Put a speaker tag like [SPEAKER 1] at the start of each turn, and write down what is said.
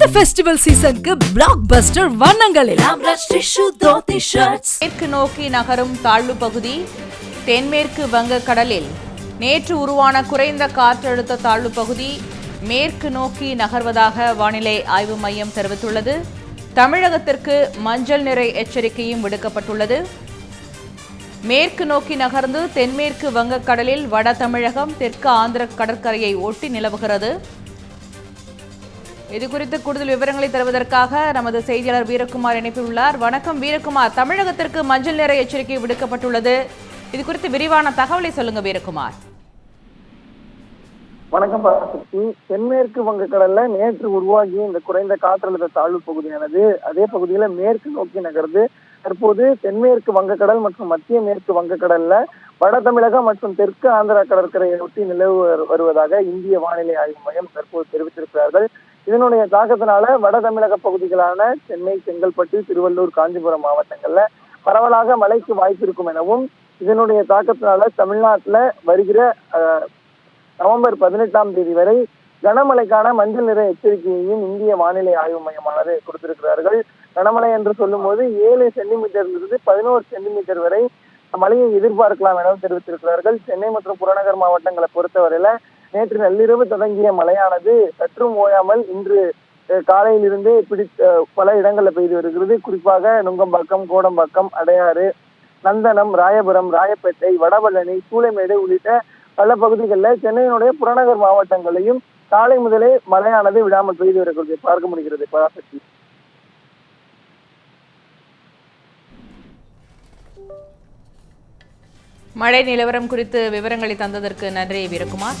[SPEAKER 1] இந்த ஃபெஸ்டிவல் சீசனுக்கு பிளாக் பஸ்டர் வண்ணங்களில்
[SPEAKER 2] மேற்கு நோக்கி நகரும் தாழ்வு பகுதி தென்மேற்கு வங்கக்கடலில் நேற்று உருவான குறைந்த காற்றழுத்த தாழ்வு பகுதி மேற்கு நோக்கி நகர்வதாக வானிலை ஆய்வு மையம் தெரிவித்துள்ளது. தமிழகத்திற்கு மஞ்சள் நிறை எச்சரிக்கையும் விடுக்கப்பட்டுள்ளது. மேற்கு நோக்கி நகர்ந்து தென்மேற்கு வங்கக்கடலில் வட தமிழகம் தெற்கு ஆந்திர கடற்கரையை ஒட்டி நிலவுகிறது. இது குறித்து கூடுதல் விவரங்களை தருவதற்காக நமது செய்தியாளர் வீரகுமார் இணைப்பில் உள்ளார். வணக்கம் வீரகுமார். தமிழகத்திற்கு மஞ்சள் நிற எச்சரிக்கை விடுக்கப்பட்டுள்ளது. இது குறித்து விரிவான தகவலை சொல்லுங்க வீரகுமார்.
[SPEAKER 3] வணக்கம் பாரசக்தி. தென்மேற்கு வங்கக்கடல்ல நேற்று உருவாகிய இந்த குறைந்த காற்றழுத்த தாழ்வு பகுதியானது அதே பகுதியில மேற்கு நோக்கி நகர்ந்து தற்போது தென்மேற்கு வங்கக்கடல் மற்றும் மத்திய மேற்கு வங்கக்கடல்ல வட தமிழகம் மற்றும் தெற்கு ஆந்திரா கடற்கரையை ஒட்டி நிலவு வரு- வருவதாக இந்திய வானிலை ஆய்வு மையம் தற்போது தெரிவித்திருக்கிறார்கள். இதனுடைய தாக்கத்தினால வட தமிழக பகுதிகளான சென்னை செங்கல்பட்டு திருவள்ளூர் காஞ்சிபுரம் மாவட்டங்கள்ல பரவலாக மழைக்கு வாய்ப்பு இருக்கும் எனவும் இதனுடைய தாக்கத்தினால தமிழ்நாட்டுல வருகிற அஹ், நவம்பர் பதினெட்டாம் தேதி வரை கனமழைக்கான மஞ்சள் நிற எச்சரிக்கையையும் இந்திய வானிலை ஆய்வு மையமானது கொடுத்திருக்கிறார்கள். கனமழை என்று சொல்லும்போது ஏழு சென்டிமீட்டரிலிருந்து பதினோரு சென்டிமீட்டர் வரை மழையை எதிர்பார்க்கலாம் எனவும் தெரிவித்திருக்கிறார்கள். சென்னை மற்றும் புறநகர் மாவட்டங்களை பொறுத்தவரையில நேற்று நள்ளிரவு தொடங்கிய மழையானது சற்றும் ஓயாமல் இன்று காலையிலிருந்து காலையிலிருந்தே பல இடங்களில் பெய்து வருகிறது. குறிப்பாக நுங்கம்பாக்கம் கோடம்பாக்கம் அடையாறு நந்தனம் ராயபுரம் ராயப்பேட்டை வடபழனி சூளைமேடு உள்ளிட்ட பல பகுதிகளில் சென்னையினுடைய புறநகர் மாவட்டங்களையும் காலை முதலே மழையானது விடாமல் பெய்து வருகிறது. பார்க்க முடிகிறது. பராசக்தி
[SPEAKER 2] மழை நிலவரம் குறித்து விவரங்களை தந்ததற்கு நன்றி வீரகுமார்.